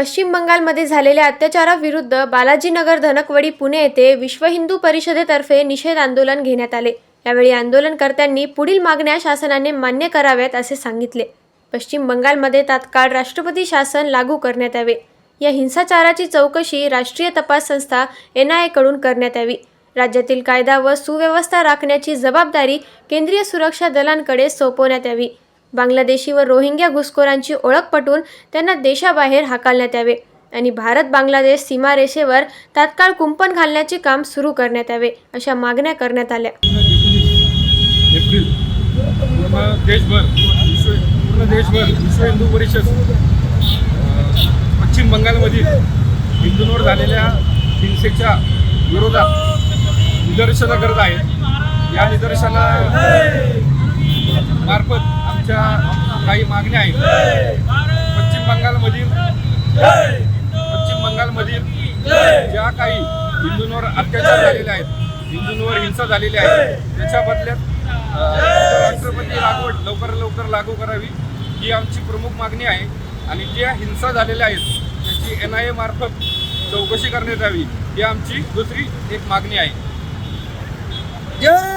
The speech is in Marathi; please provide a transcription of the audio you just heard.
पश्चिम बंगालमध्ये झालेल्या अत्याचाराविरुद्ध बालाजीनगर धनकवडी पुणे येथे विश्व हिंदू परिषदेतर्फे निषेध आंदोलन घेण्यात आले. यावेळी आंदोलनकर्त्यांनी पुढील मागण्या शासनाने मान्य कराव्यात असे सांगितले. पश्चिम बंगालमध्ये तात्काळ राष्ट्रपती शासन लागू करण्यात यावे. या हिंसाचाराची चौकशी राष्ट्रीय तपास संस्था एन आय एकडून करण्यात यावी. राज्यातील कायदा व सुव्यवस्था राखण्याची जबाबदारी केंद्रीय सुरक्षा दलांकडे सोपवण्यात यावी. बांगलादेशी व रोहिंग्या घुसखोरांची ओळख पटवून त्यांना देशाबाहेर हाकालण्यात यावे आणि भारत बांगलादेश सीमारेषेवर तात्काळ कुंपण घालण्याचे काम सुरू करण्यात यावे अशा मागण्या करण्यात आल्या. एप्रिल देशभर पूर्ण देशभर विश्व हिंदू परिषद पश्चिम बंगालमधील हिंदूंवर झालेल्या हिंसेच्या विरोधात निदर्शनं करत आहे या निदर्शना आमच्या काही मागण्या आहेत. पश्चिम बंगालमधील पश्चिम बंगालमधील ज्या काही हिंदूंवर अत्याचार झालेले आहेत हिंदूंवर हिंसा झालेली आहे त्याच्या बदल्यात राष्ट्रपती लागवड लवकर लवकर लागू करावी ही आमची प्रमुख मागणी आहे. आणि ज्या हिंसा झालेल्या आहेत त्याची एन आय ए मार्फत चौकशी करण्यात यावी ही आमची दुसरी एक मागणी आहे. जय